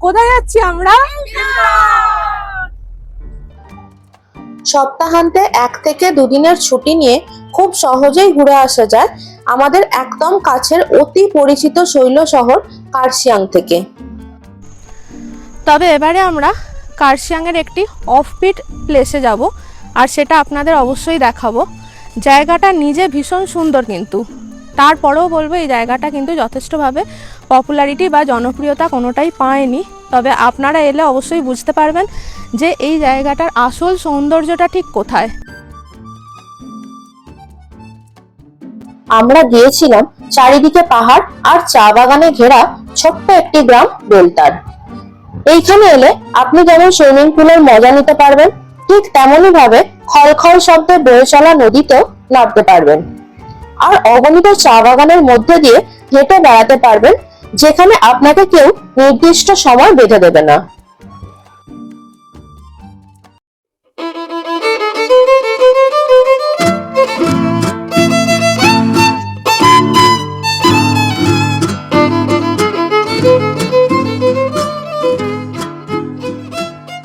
কোথায় যাচ্ছি আমরা? সপ্তাহান্তে এক থেকে দুদিনের ছুটি নিয়ে খুব সহজেই ঘুরে আসা যায় আমাদের একদম কাছের অতি পরিচিত শৈল শহর কার্শিয়াং থেকে। তবে এবারে আমরা কার্শিয়াংয়ের একটি অফবিট প্লেসে যাব আর সেটা আপনাদের অবশ্যই দেখাবো। জায়গাটা নিজে ভীষণ সুন্দর কিন্তু। তারপরেও বলব এই জায়গাটা কিন্তু যথেষ্টভাবে পপুলারিটি বা জনপ্রিয়তা কোনোটাই পায়নি। তবে আপনারা এলে অবশ্যই বুঝতে পারবেন যে এই জায়গাটার আসল সৌন্দর্যটা ঠিক কোথায়। আমরা গিয়েছিলাম চারিদিকে পাহাড় আর চা বাগানে ঘেরা ছোট্ট একটি গ্রাম বেলতার। এইখানে এলে আপনি যেমন সুইমিং পুলের মজা নিতে পারবেন, ঠিক তেমনই ভাবে খলখল শব্দে বয়ে চলা নদীতেও নামতে পারবেন। আর অগণিত চা বাগানের মধ্যে দিয়ে হেঁটে বেড়াতে পারবেন, যেখানে আপনাকে কেউ নির্দিষ্ট সময় বেঁধে দেবে না।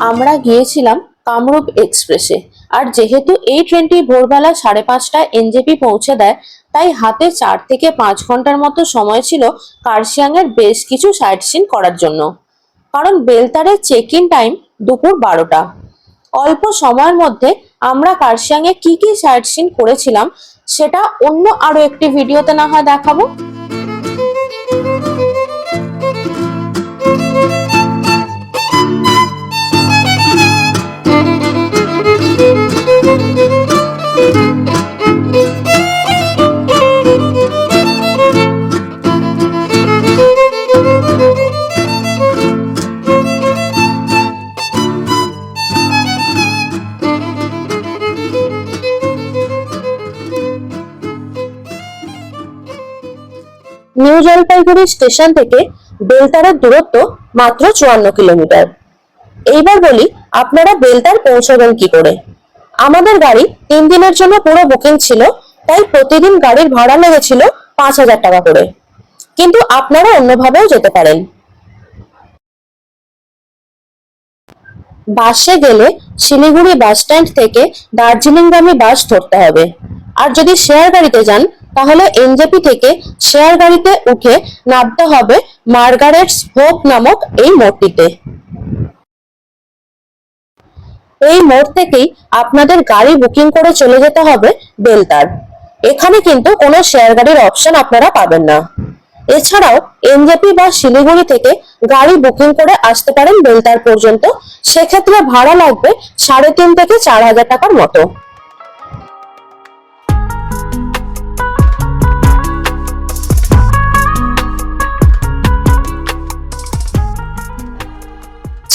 আমরা গিয়েছিলাম কামরূপ এক্সপ্রেসে, আর যেহেতু এই ট্রেনটি ভোরবেলা সাড়ে পাঁচটায় এনজেপি পৌঁছে দেয় তাই হাতে চার থেকে পাঁচ ঘণ্টার মতো সময় ছিল কার্শিয়াংয়ের বেশ কিছু সাইট সিন করার জন্য। কারণ বেলতারের চেক ইন টাইম দুপুর বারোটা। অল্প সময়ের মধ্যে আমরা কার্শিয়াংয়ে কি কি সাইট সিন করেছিলাম, সেটা অন্য আরও একটি ভিডিওতে না হয় দেখাবো। নিউ জলপাইগুড়ি স্টেশন থেকে বেলতারের দূরত্ব মাত্র চুয়ান্ন কিলোমিটার। এইবার বলি, আপনারা বেলতার পৌঁছবেন কি করে? আমাদের গাড়ি তিন দিনের জন্য পুরো বুকিং ছিল, তাই প্রতিদিন গাড়ির ভাড়া লেগেছিল পাঁচ হাজার টাকা করে। কিন্তু আপনারা অন্যভাবেও যেতে পারেন। বাসে গেলে শিলিগুড়ি বাস স্ট্যান্ড থেকে দার্জিলিংগামী বাস ধরতে হবে। আর যদি শেয়ার গাড়িতে যান, তাহলে এনজেপি থেকে শেয়ার গাড়িতে উঠে নামতে হবে মার্গারেটস হোপ নামক এই মোড়টিতে। এই মোড় থেকেই আপনাদের গাড়ি বুকিং করে চলে যেতে হবে বেলতার। এখানে কিন্তু কোনো শেয়ার গাড়ির অপশন আপনারা পাবেন না। এছাড়াও এনজেপি বা শিলিগুড়ি থেকে গাড়ি বুকিং করে আসতে পারেন বেলতার পর্যন্ত। সেক্ষেত্রে ভাড়া লাগবে সাড়ে তিন থেকে চার হাজার টাকার মতো।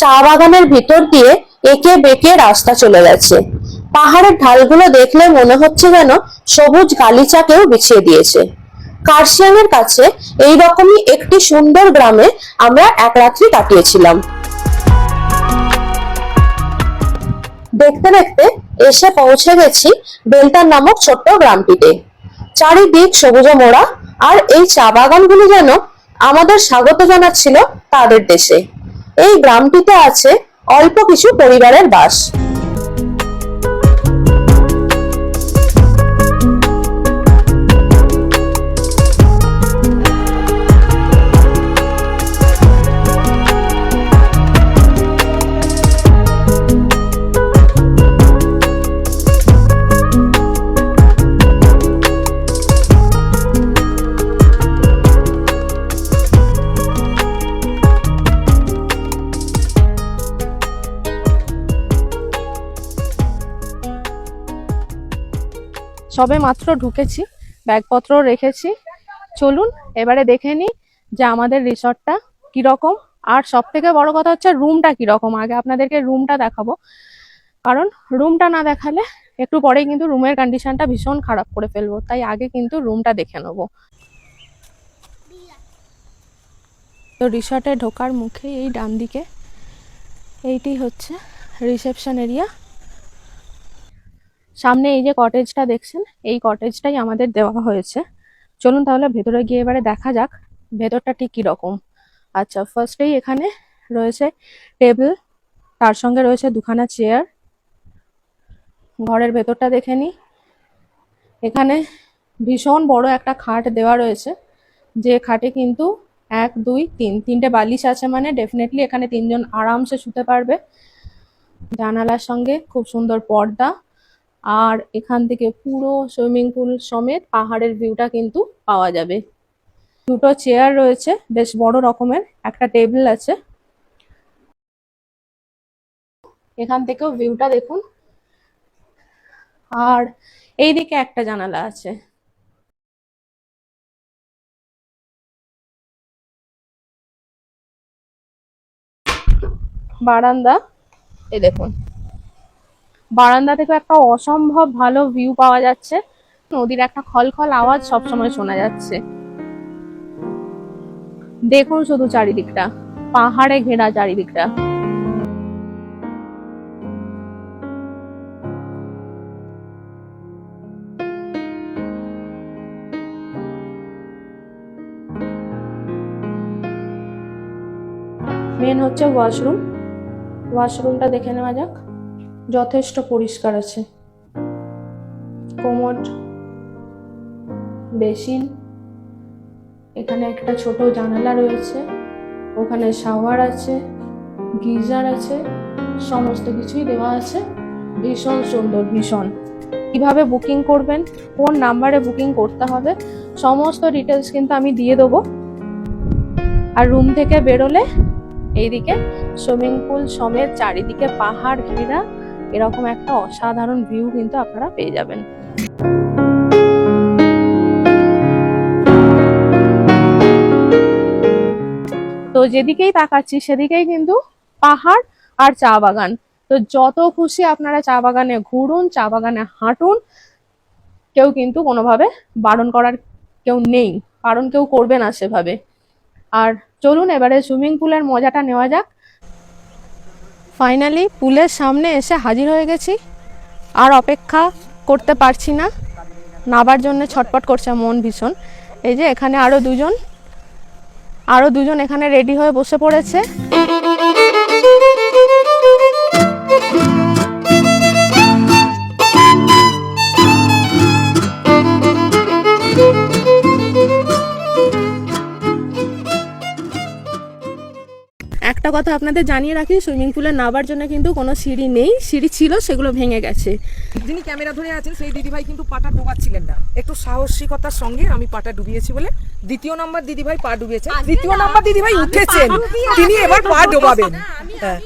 চা বাগানের ভিতর দিয়ে একে বেঁকে রাস্তা চলে গেছে। পাহাড়ের ঢালগুলো দেখলে মনে হচ্ছে যেন সবুজ গালিচাকেও বিছিয়ে দিয়েছে। কার্শিয়াং এর কাছে এই রকমই একটি সুন্দর গ্রামে আমরা এক রাত্রি কাটিয়েছিলাম। দেখতে দেখতে এসে পৌঁছে গেছি বেলতার নামক ছোট্ট গ্রামটিতে। চারিদিক সবুজে মোড়া, আর এই চা বাগানগুলি যেন আমাদের স্বাগত জানাচ্ছিল তাদের দেশে। এই গ্রামটিতে আছে অল্প কিছু পরিবারের বাস। সবে মাত্র ঢুকেছি, ব্যাগপত্র রেখেছি। চলুন, এবারে দেখে নিই যে আমাদের রিসর্টটা কীরকম। আর সব থেকে বড় কথা হচ্ছে রুমটা কীরকম। আগে আপনাদেরকে রুমটা দেখাবো। কারণ রুমটা না দেখালে একটু পরেই কিন্তু রুমের কন্ডিশনটা ভীষণ খারাপ করে ফেলব। তাই আগে কিন্তু রুমটা দেখে নেব। তো রিসর্টে ঢোকার মুখে এই ডান দিকে এইটি হচ্ছে রিসেপশন এরিয়া সামনে এই যে কটেজটা দেখছেন, এই কটেজটাই আমাদের দেওয়া হয়েছে। চলুন তাহলে ভেতরে গিয়ে এবারে দেখা যাক, ভেতরটা ঠিক কীরকম। আচ্ছা ফার্স্টেই এখানে রয়েছে টেবিল তার সঙ্গে রয়েছে দুখানা চেয়ার ঘরের ভেতরটা দেখে নিই এখানে ভীষণ বড় একটা খাট দেওয়া রয়েছে, যে খাটে কিন্তু এক, দুই, তিন, তিনটে বালিশ আছে মানে ডেফিনেটলি এখানে তিনজন আরামসে শুতে পারবে। জানালার সঙ্গে খুব সুন্দর পর্দা। আর এখান থেকে পুরো সুইমিং পুল সমেত পাহাড়ের ভিউটা কিন্তু পাওয়া যাবে। দুটো চেয়ার রয়েছে, বেশ বড় রকমের, একটা টেবিল আছে। এখান থেকেও ভিউটা দেখুন। আর এইদিকে একটা জানালা আছে। বারান্দা এ দেখুন। বারান্দা থেকে একটা অসম্ভব ভালো ভিউ পাওয়া যাচ্ছে। নদীর একটা খলখল আওয়াজ সবসময় শোনা যাচ্ছে। দেখুন শুধু চারিদিকটা, পাহাড়ে ঘেরা চারিদিকটা। মেন হচ্ছে ওয়াশরুম ওয়াশরুমটা দেখে নেওয়া যাক। যথেষ্ট পরিষ্কার আছে। কোমোড বেসিন, এখানে একটা ছোট জানালা রয়েছে, ওখানে শাওয়ার আছে, গিজার আছে, সমস্ত কিছুই দেওয়া আছে। ভীষণ সুন্দর, ভীষণ। কীভাবে বুকিং করবেন, কোন নাম্বারে বুকিং করতে হবে, সমস্ত ডিটেলস কিন্তু আমি দিয়ে দেবো। আর রুম থেকে বেরোলে এইদিকে, সুইমিং পুল সমেত চারিদিকে পাহাড় ঘেরা এরকম একটা অসাধারণ ভিউ কিন্তু আপনারা পেয়ে যাবেন। তো যেদিকেই তাকাচ্ছি, সেদিকেই কিন্তু পাহাড় আর চা বাগান। তো যত খুশি আপনারা চা বাগানে ঘুরুন, চা বাগানে হাঁটুন, কেউ কিন্তু কোনোভাবে বারণ করার কেউ নেই কারণ কেউ করবে না সেভাবে। আর চলুন এবারে সুইমিং পুলের মজাটা নেওয়া যাক। ফাইনালি পুলের সামনে এসে হাজির হয়ে গেছি। আর অপেক্ষা করতে পারছি না। নাবার জন্য ছটপট করছে মন ভীষণ। এই যে এখানে আরও দুজন। আরও দুজন এখানে রেডি হয়ে বসে পড়েছে। একটা কথা আপনাদের জানিয়ে রাখি সুইমিং পুলে নাবার জন্য কিন্তু কোনো সিঁড়ি নেই। সিঁড়ি ছিল সেগুলো ভেঙে গেছে। যিনি ক্যামেরা ধরে আছেন সেই দিদিভাই কিন্তু পাটা ডোবাচ্ছিলেন না। একটু সাহসিকতার সঙ্গে আমি পাটা ডুবিয়েছি বলে দ্বিতীয় নাম্বার দিদিভাই পা ডুবিয়েছেন তৃতীয় নাম্বার দিদিভাই উঠেছেন। তিনি এবার পা ডোবাবেন। হ্যাঁ।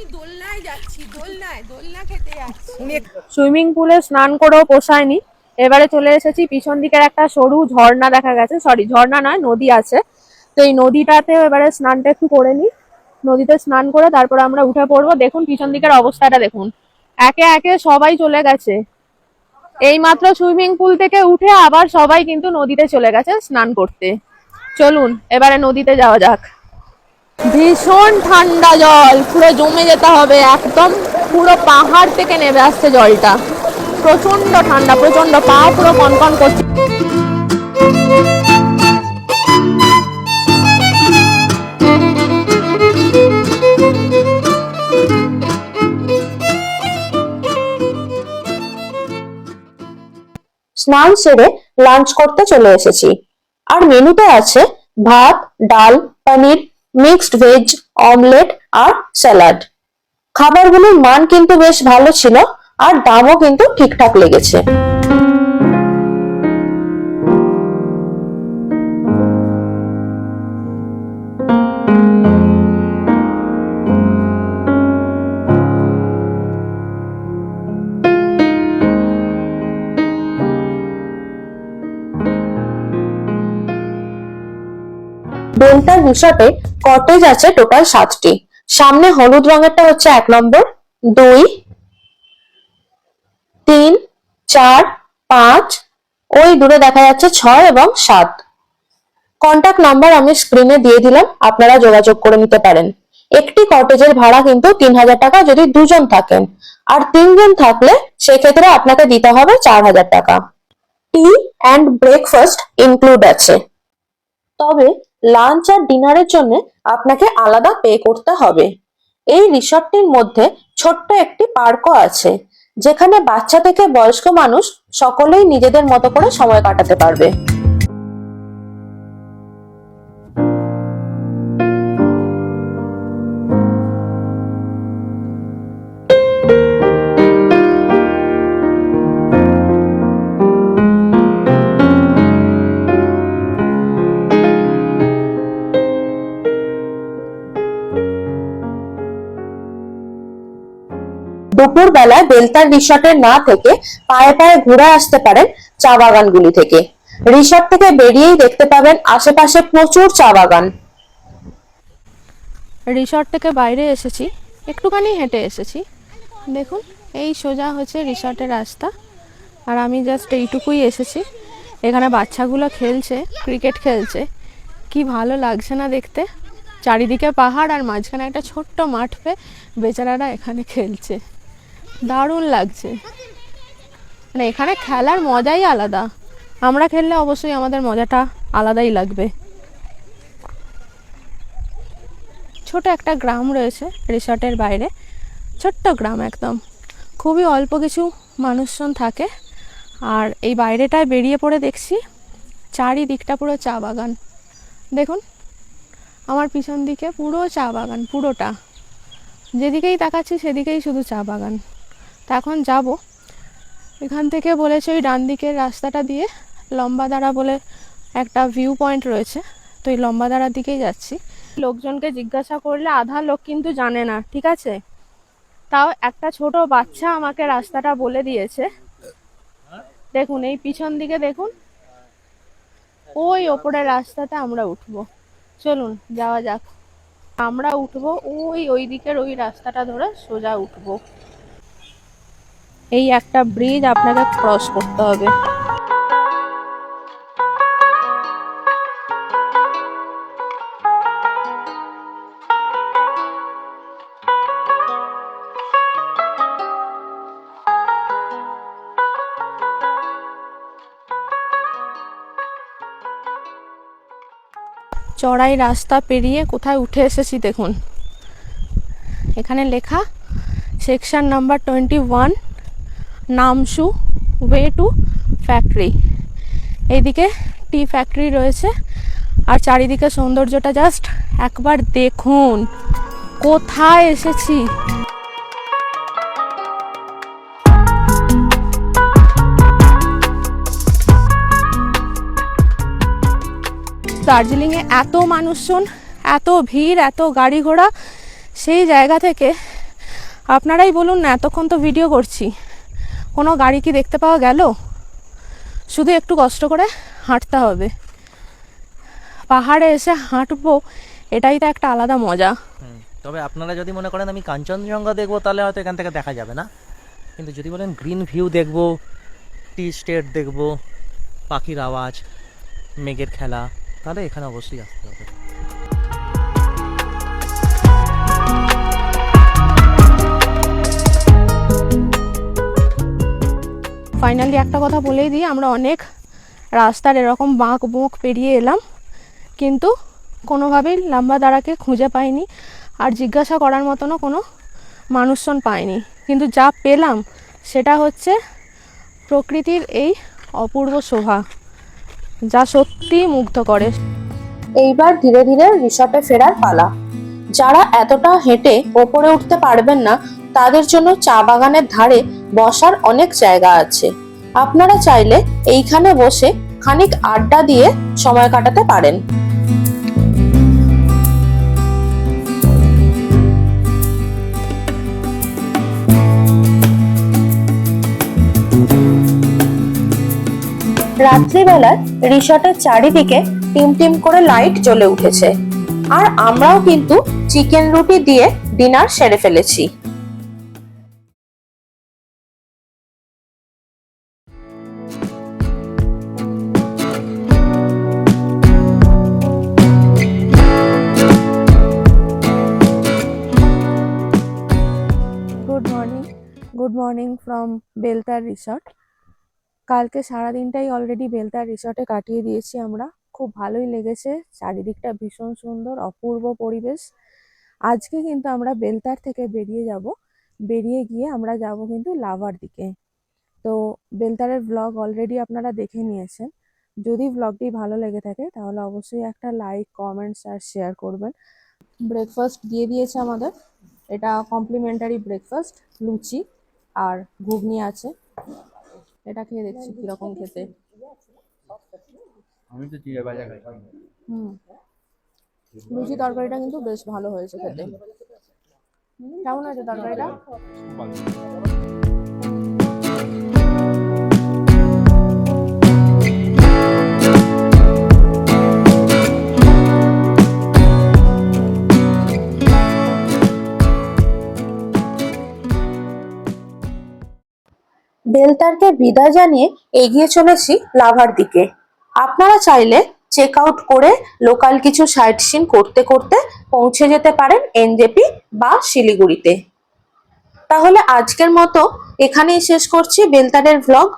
সুইমিং পুলে স্নান করেও পোষায়নি। এবারে চলে এসেছি পিছন দিকের একটা সরু ঝর্ণা দেখা গেছে। সরি ঝর্ণা নয় নদী আছে। তো এই নদীটাতে এবারে স্নানটা একটু করে নিই। নদীতে স্নান করে তারপর আমরা উঠে পড়ব। দেখুন, পিছন দিকের অবস্থাটা দেখুন। একে একে সবাই চলে গেছে। এইমাত্র সুইমিং পুল থেকে উঠে আবার সবাই কিন্তু নদীতে চলে গেছে স্নান করতে। চলুন, এবারে নদীতে যাওয়া যাক। ভীষণ ঠান্ডা জল, পুরো জমে যেতে হবে একদম। পুরো পাহাড় থেকে নেমে আসছে জলটা। প্রচণ্ড ঠান্ডা প্রচণ্ড পা পুরো কনকন করছে। স্নান সেরে লাঞ্চ করতে চলে এসেছি। আর মেনুতে আছে ভাত, ডাল, পনির মিক্সড ভেজ অমলেট আর স্যালাড খাবারগুলোর মান কিন্তু বেশ ভালো ছিল আর দামও কিন্তু ঠিকঠাক লেগেছে। বেলটার রিসর্টে কটেজ আছে টোটাল সাতটি? সামনে হলুদ রঙেরটা হচ্ছে এক নম্বর, দুই, তিন, চার, পাঁচ, ওই দূরে দেখা যাচ্ছে ছয় এবং সাত। কন্টাক্ট নাম্বার আমি স্ক্রিনে দিয়ে দিলাম, আপনারা যোগাযোগ করে নিতে পারেন। একটি কটেজের ভাড়া কিন্তু তিন হাজার টাকা যদি দুজন থাকেন। আর তিনজন থাকলে সেক্ষেত্রে আপনাকে দিতে হবে চার হাজার টাকা। টি অ্যান্ড ব্রেকফাস্ট ইনক্লুড আছে। তবে লাঞ্চ আর ডিনারের জন্য আপনাকে আলাদা পে করতে হবে। এই রিসর্টটির মধ্যে ছোট্ট একটি পার্কও আছে, যেখানে বাচ্চা থেকে বয়স্ক মানুষ সকলেই নিজেদের মতো করে সময় কাটাতে পারবে। দুপুর বেলায় বেলতার রিসর্টের না থেকে পায়ে পায়ে ঘুরে আসতে পারেন চা বাগানগুলি থেকে। রিসর্ট থেকে বেরিয়েই দেখতে পাবেন আশেপাশে প্রচুর চা বাগান। রিসর্ট থেকে বাইরে এসেছি, একটুখানি হেঁটে এসেছি। দেখুন, এই সোজা হচ্ছে রিসর্টের রাস্তা। আর আমি জাস্ট এইটুকুই এসেছি। এখানে বাচ্চাগুলো খেলছে, ক্রিকেট খেলছে। কি ভালো লাগছে না দেখতে। চারিদিকে পাহাড় আর মাঝখানে একটা ছোট্ট মাঠ পেয়ে বেচারারা এখানে খেলছে। দারুণ লাগছে। মানে এখানে খেলার মজাই আলাদা। আমরা খেললে অবশ্যই আমাদের মজাটা আলাদাই লাগবে। ছোট একটা গ্রাম রয়েছে রিসর্টের বাইরে। ছোট্ট গ্রাম একদম। খুবই অল্প কিছু মানুষজন থাকে। আর এই বাইরেটায় বেরিয়ে পড়ে দেখছি চারিদিকটা পুরো চা বাগান। দেখুন, আমার পিছন দিকে পুরো চা বাগান, পুরোটা। যেদিকেই তাকাচ্ছি সেদিকেই শুধু চা বাগান। তা এখন যাব। এখান থেকে বলেছে ওই ডান দিকের রাস্তাটা দিয়ে লম্বাদারা বলে একটা ভিউ পয়েন্ট রয়েছে। তো এই লম্বাদারার দিকেই যাচ্ছি। লোকজনকে জিজ্ঞাসা করলে আধা লোক কিন্তু জানে না, ঠিক আছে? তাও একটা ছোট বাচ্চা আমাকে রাস্তাটা বলে দিয়েছে। দেখুন, এই পিছন দিকে দেখুন। ওই ওপরের রাস্তাতে আমরা উঠবো। চলুন, যাওয়া যাক। আমরা উঠবো ওই ওই দিকের ওই রাস্তাটা ধরে সোজা উঠবো। এই একটা ব্রিজ আপনাকে ক্রস করতে হবে। চড়াই রাস্তা পেরিয়ে কোথায় উঠে এসেছি দেখুন। এখানে লেখা সেকশন নাম্বার টোয়েন্টি ওয়ান নামসু ওয়ে টু ফ্যাক্টরি এইদিকে টি ফ্যাক্টরি রয়েছে। আর চারিদিকে সৌন্দর্যটা জাস্ট একবার দেখুন। কোথায় এসেছি? দার্জিলিংয়ে এত মানুষজন, এত ভিড়, এত গাড়ি ঘোড়া, সেই জায়গা থেকে আপনারাই বলুন না, এতক্ষণ তো ভিডিও করছি। কোনো গাড়ি কি দেখতে পাওয়া গেল? শুধু একটু কষ্ট করে হাঁটতে হবে। পাহাড়ে এসে হাঁটবো, এটাই তো একটা আলাদা মজা। তবে আপনারা যদি মনে করেন আমি কাঞ্চনজঙ্ঘা দেখব, তাহলে হয়তো এখান থেকে দেখা যাবে না। কিন্তু যদি বলেন গ্রিন ভিউ দেখব, টি স্টেট দেখব, পাখির আওয়াজ, মেঘের খেলা, তাহলে এখানে অবশ্যই আসতে হবে। ফাইনালি একটা কথা বলেই দিই, আমরা অনেক রাস্তার এরকম বাঁক বোঁক পেরিয়ে এলাম, কিন্তু কোনোভাবেই লাম্বা দাঁড়াকে খুঁজে পাইনি আর জিজ্ঞাসা করার মতনও কোনো মানুষজন পাইনি। কিন্তু যা পেলাম, সেটা হচ্ছে প্রকৃতির এই অপূর্ব শোভা, যা সত্যি মুগ্ধ করে। এইবার ধীরে ধীরে রিসর্টে ফেরার পালা। যারা এতটা হেঁটে ওপরে উঠতে পারবেন না তাদের জন্য চা বাগানের ধারে বসার অনেক জায়গা আছে। আপনারা চাইলে এইখানে বসে খানিক আড্ডা দিয়ে সময় কাটাতে পারেন। রাত্রিবেলায় রিসর্টের চারিদিকে টিম টিম করে লাইট জ্বলে উঠেছে। আর আমরাও কিন্তু চিকেন রুটি দিয়ে ডিনার সেরে ফেলেছি। Good morning from Beltar resort কালকে সারাদিনটাই অলরেডি বেলতার রিসর্টে কাটিয়ে দিয়েছি আমরা। খুব ভালোই লেগেছে, চারিদিকটা ভীষণ সুন্দর, অপূর্ব পরিবেশ। আজকে কিন্তু আমরা বেলতার থেকে বেরিয়ে যাব। বেরিয়ে গিয়ে আমরা যাব কিন্তু লাভার দিকে। তো বেলতারের ব্লগ অলরেডি আপনারা দেখে নিয়েছেন। যদি ব্লগটি ভালো লেগে থাকে, তাহলে অবশ্যই একটা লাইক কমেন্টস আর শেয়ার করবেন। ব্রেকফাস্ট দিয়ে দিয়েছে আমাদের। এটা কমপ্লিমেন্টারি ব্রেকফাস্ট লুচি। আর ঘুগনি আছে। এটা খেয়ে দেখছি কীরকম খেতে। আমি তো জিরা ভাজা খাই। হুম। লুচি তরকারিটা কিন্তু বেশ ভালো হয়েছে খেতে। কেমন আছে তরকারিটা? বেলতারকে বিদায় জানিয়ে এগিয়ে চলেছি লাভার দিকে। আপনারা চাইলে চেক আউট করে লোকাল কিছু সাইট সিন করতে করতে পৌঁছে যেতে পারেন এনজেপি বা শিলিগুড়িতে। তাহলে আজকের মতো এখানেই শেষ করছি বেলতারের ভ্লগ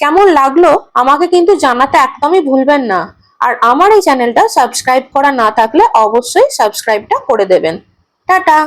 কেমন লাগল আমাকে কিন্তু জানাতে একদমই ভুলবেন না। আর আমার এই চ্যানেলটা সাবস্ক্রাইব করা না থাকলে অবশ্যই সাবস্ক্রাইবটা করে দেবেন। টাটা!